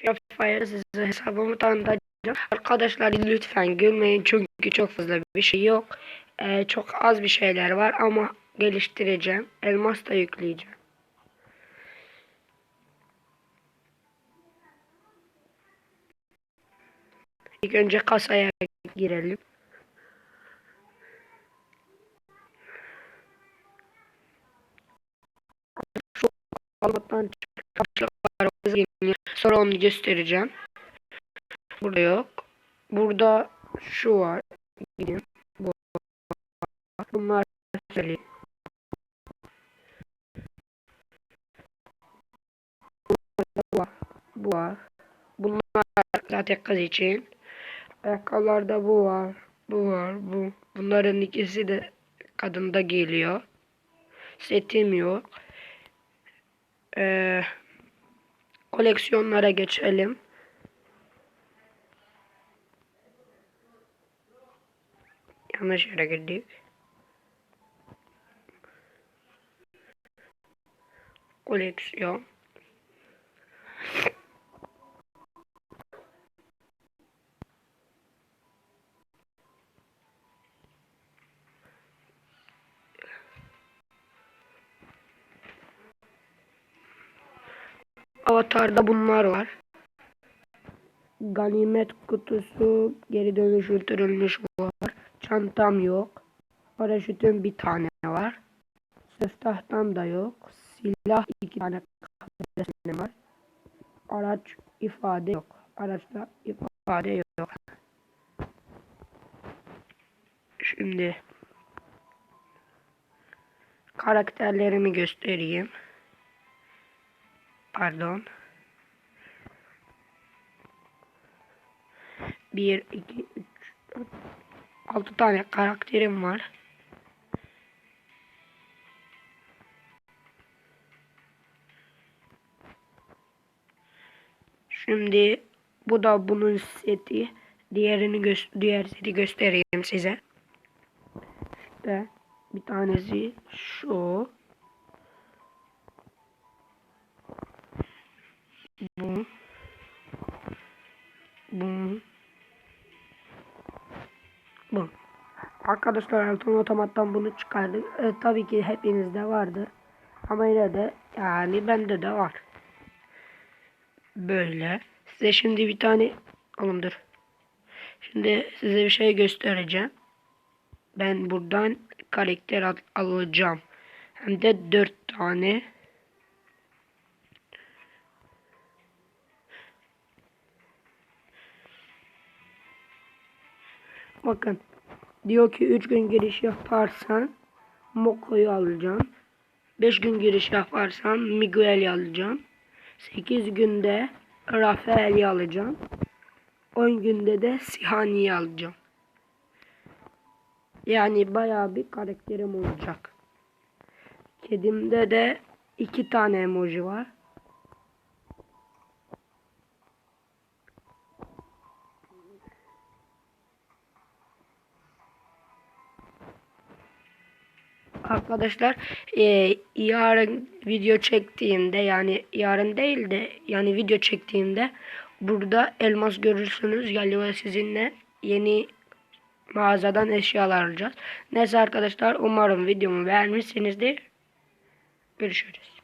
Free Fire size hesabımı tanıtacağım. Arkadaşlar lütfen gülmeyin çünkü çok fazla bir şey yok. Ee, çok az bir şeyler var ama geliştireceğim. Elmas da yükleyeceğim. İlk önce kasaya girelim. Allah'tan karşılıklar geliyor. Sonra onu göstereceğim. Burada yok. Burada şu var. Gidin. Bu var. Bunlar söyleyeyim. Bu var. Bu var. Bunlar zaten kız için. Ayakkabılarda bu var. Bu var. Bu. Bunların ikisi de kadında geliyor. Setim yok. Ee, koleksiyonlara geçelim. Yanlış yere girdik. Koleksiyon. Avatar'da bunlar var. Ganimet kutusu geri dönüştürülmüş var. Çantam yok. Paraşütüm bir tane var. Söz tahtam da yok. Silah iki tane kafesine var. Araç ifade yok. Araçta ifade yok. Şimdi karakterlerimi göstereyim. Pardon. Bir, iki, üç, dört, altı tane karakterim var. Şimdi bu da bunun seti. Diğerini gö diğer seti göstereyim size. İşte bir tanesi şu. Arkadaşlar altın otomattan bunu çıkardık. E, tabii ki hepinizde vardı. Ama yine de yani bende de var. Böyle. Size şimdi bir tane oğlum dur. Şimdi size bir şey göstereceğim. Ben buradan karakter al alacağım. Hem de dört tane. Bakın. Diyor ki 3 gün giriş yaparsan Moko'yu alacağım. 5 gün giriş yaparsan Miguel'i alacağım. 8 günde Rafael'i alacağım. 10 günde de Sihani'yi alacağım. Yani bayağı bir karakterim olacak. Kedimde de iki tane emoji var. Arkadaşlar e, yarın video çektiğimde yani yarın değil de yani video çektiğimde burada elmas görürsünüz. Galiba sizinle yeni mağazadan eşyalar alacağız. Neyse arkadaşlar umarım videomu beğenmişsinizdir. Görüşürüz.